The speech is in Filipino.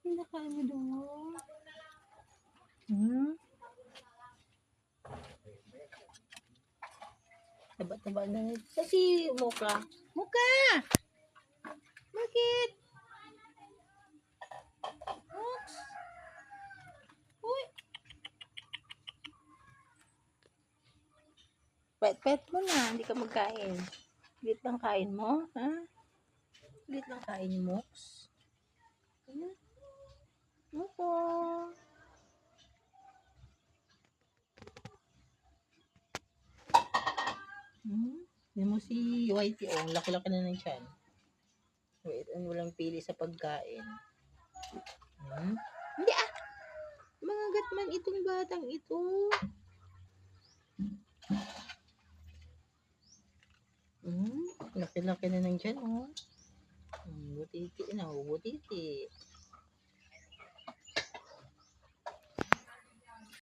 Pinakain mo doon. Hmm? Taba-taba na. Kasi muka. Muka! Bakit? Oops. Uy. Pet-pet mo na. Hindi ka magkain. Lit lang kain mo, ha? Lit lang kain mo, Mox. Ano? Hmm? Yan mo si Whitey, oh. Laki-laki na ng tiyan. Wait, ano walang pili sa pagkain. Hmm? Hindi ah! Mangagat man itong batang ito. Hmm? Laki-laki na ng tiyan, oh. Hmm, butiti na, butiti.